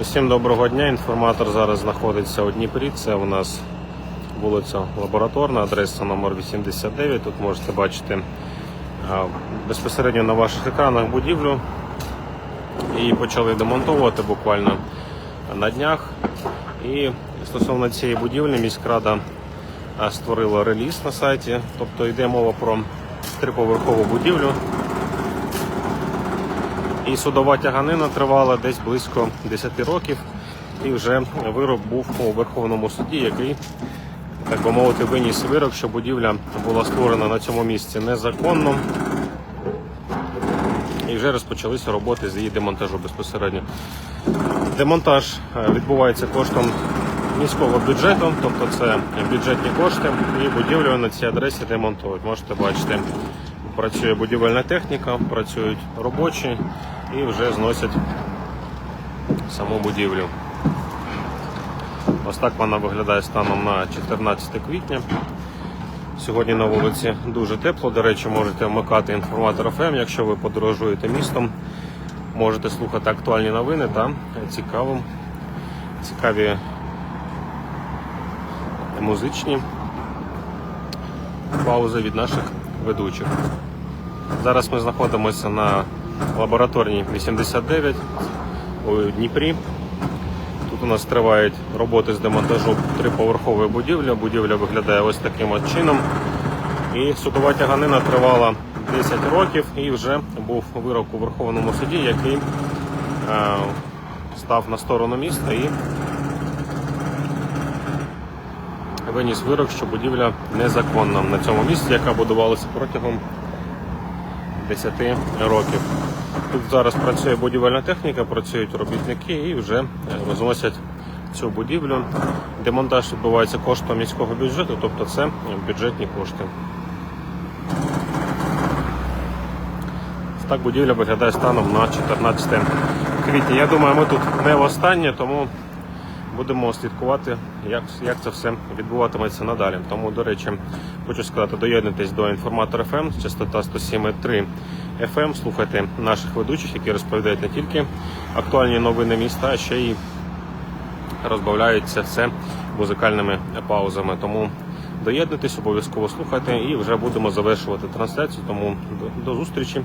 Усім доброго дня. Інформатор зараз знаходиться у Дніпрі. Це у нас вулиця Лабораторна, адреса номер 89. Тут можете бачити безпосередньо на ваших екранах будівлю. Її почали демонтовувати буквально на днях. І стосовно цієї будівлі міськрада створила реліз на сайті. Тобто йде мова про триповерхову будівлю. І судова тяганина тривала десь близько 10 років. І вже вирок був у Верховному суді, який, так би мовити, виніс вирок, що будівля була створена на цьому місці незаконно. І вже розпочалися роботи з її демонтажу безпосередньо. Демонтаж е, відбувається коштом міського бюджету, тобто це бюджетні кошти, і будівлю на цій адресі демонтують. Можете бачити, працює будівельна техніка, працюють робочі і вже зносять саму будівлю. Ось так вона виглядає станом на 14 квітня. Сьогодні на вулиці дуже тепло. До речі, можете вмикати інформатор ФМ, якщо ви подорожуєте містом. Можете слухати актуальні новини та цікавим, цікаві музичні паузи від наших ведучих. Зараз ми знаходимося на лабораторній 89 у Дніпрі. Тут у нас тривають роботи з демонтажу триповерхової будівлі. Будівля виглядає ось таким от чином. І судова тяганина тривала 10 років і вже був вирок у Верховному суді, який е, став на сторону міста і виніс вирок, що будівля незаконна на цьому місці, яка будувалася протягом 10 років. Тут зараз працює будівельна техніка, працюють робітники і вже е, розносять цю будівлю. Демонтаж відбувається коштом міського бюджету, тобто це бюджетні кошти. Так будівля виглядає станом на 14 квітня. Я думаю, ми тут не востаннє, тому будемо слідкувати, як, як це все відбуватиметься надалі. Тому, до речі, хочу сказати, доєднуйтесь до інформатор FM, частота 107,3 FM. Слухайте наших ведучих, які розповідають не тільки актуальні новини міста, а ще й розбавляються все музикальними паузами. Тому доєднуйтесь, обов'язково слухайте і вже будемо завершувати трансляцію. Тому до, до зустрічі.